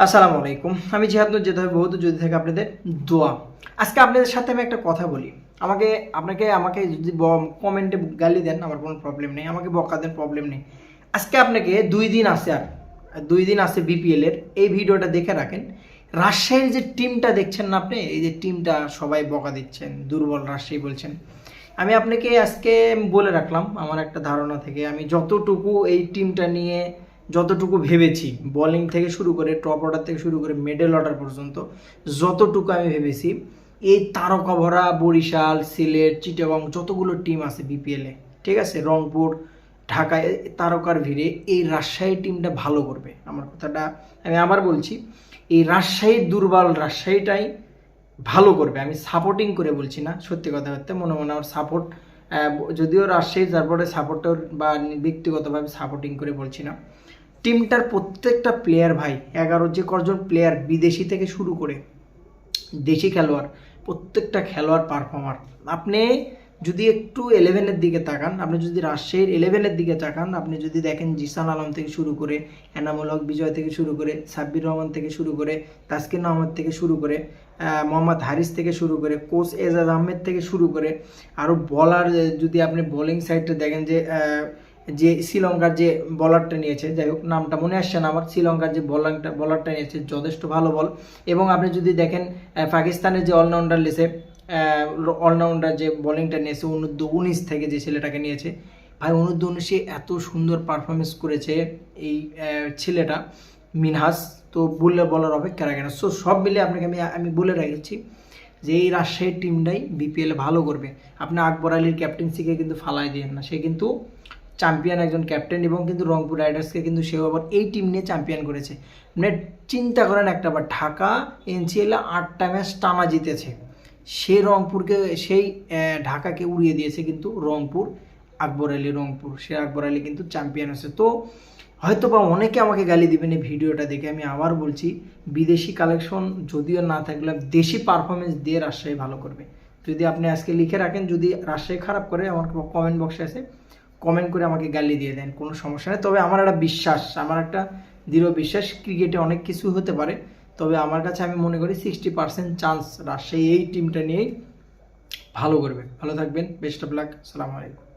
আসসালামু আলাইকুম। আমি জিহাদ যেতে হবে বহুত যদি থেকে আপনাদের দোয়া। আজকে আপনাদের সাথে আমি একটা কথা বলি। আমাকে, আপনাকে, আমাকে যদি কমেন্টে গালি দেন, আমার কোনো প্রবলেম নেই। আমাকে বকা দেন প্রবলেম নেই। আজকে আপনাকে দুই দিন আছে আর। দুই দিন আছে বিপিএল এর। এই ভিডিওটা দেখে রাখেন। রাজশাহীর যে টিমটা দেখছেন না আপনি, এই যে টিমটা সবাই বকা দিচ্ছেন, দুর্বল রাজশাহী বলছেন। আমি আপনাকে আজকে বলে রাখলাম আমার একটা ধারণা থেকে। আমি যতটুকু এই টিমটা নিয়ে যতটুকু ভেবেছি বলিং থেকে শুরু করে টপ অর্ডার থেকে শুরু করে মিডল অর্ডার পর্যন্ত যতটুকু আমি ভেবেছি, এই তারকা ভরা বরিশাল, সিলেট, চিটাগং যতগুলো টিম আছে বিপিএলে ঠিক আছে? রংপুর ঢাকায় তারকার ভিড়ে এই রাজশাহী টিমটা ভালো করবে। আমার কথাটা আমি আবার বলছি, এই রাজশাহীর দুর্বল রাজশাহীটাই ভালো করবে। আমি সাপোর্টিং করে বলছি না, সত্যি কথা বলতে মনে মনে আমার সাপোর্ট যদিও রাজশাহী তারপরে সাপোর্টার বা ব্যক্তিগতভাবে সাপোর্টিং করে বলছি না। টিমটার প্রত্যেকটা প্লেয়ার ভাই, এগারো যে কজন প্লেয়ার বিদেশি থেকে শুরু করে, দেশি খেলোয়াড়, প্রত্যেকটা খেলোয়াড় পারফর্মার আপনি যদি একটু ইলেভেনের দিকে তাকান, আপনি যদি রাজশাহীর ইলেভেনের দিকে তাকান, আপনি যদি দেখেন জিসান আলম থেকে শুরু করে এনামুল হক বিজয় থেকে শুরু করে, সাব্বির রহমান থেকে শুরু করে, তাসকিন আহমদ থেকে শুরু করে মোহাম্মদ হারিস থেকে শুরু করে, কোচ এজাজ আহমেদ থেকে শুরু করে আরও বলার যদি আপনি বোলিং সাইডটা দেখেন যে যে শ্রীলঙ্কার যে বলারটা নিয়েছে, যাই হোক, নামটা মনে আসছে না আমার, শ্রীলঙ্কার যে বলারটা বলারটা নিয়েছে, যথেষ্ট ভালো বল এবং আপনি যদি দেখেন পাকিস্তানের যে অলরাউন্ডার লিসে অলরাউন্ডার যে বোলিংটা নিয়েছে অনূর্ধ্ব উনিশ থেকে যে ছেলেটাকে নিয়েছে, ভাই অনূর্ধ্ব উনিশে এত সুন্দর পারফরমেন্স করেছে এই ছেলেটা, মিনহাস, তো বললে বলার অপেক্ষা রাখে না। সো সব মিলে আপনাকে আমি আমি বলে রেখেছি যে এই রাজশাহীর টিমটাই বিপিএল ভালো করবে। আপনি আকবর আলীর ক্যাপ্টেন্সিকে কিন্তু ফালাই দিয়েন না, সে কিন্তু চ্যাম্পিয়ন একজন ক্যাপ্টেন এবং কিন্তু রংপুর রাইডার্সকে কিন্তু সেও আবার এই টিম নিয়ে চ্যাম্পিয়ন করেছে। মানে চিন্তা করেন একটা বার ঢাকা এনসিএলে আটটা ম্যাচ টানা জিতেছে। সে রংপুরকে, সেই ঢাকাকে উড়িয়ে দিয়েছে কিন্তু রংপুর, আকবর আলী রংপুর। সে আকবর আলী কিন্তু চ্যাম্পিয়ন হয়েছে। তো হয়তো বা অনেকে আমাকে গালি দিবেন এই ভিডিওটা দেখে, আমি আবার বলছি, বিদেশি কালেকশন যদিও না থাকলে দেশি পারফরমেন্স দিয়ে রাজশাহী ভালো করবে। যদি আপনি আজকে লিখে রাখেন, যদি রাজশাহী খারাপ করে, আমার কমেন্ট বক্সে আছে। কমেন্ট করে আমাকে গালি দিয়ে দেন, কোনো সমস্যা নেই। তবে আমার একটা বিশ্বাস, আমার একটা দৃঢ় বিশ্বাস, ক্রিকেটে অনেক কিছু হতে পারে। তবে আমার কাছে আমি মনে করি সিক্সটি পার্সেন্ট চান্স রাজশাহী এই টিমটা নিয়েই ভালো করবে। ভালো থাকবেন বেস্ট অফ লাক সালাম আলাইকুম।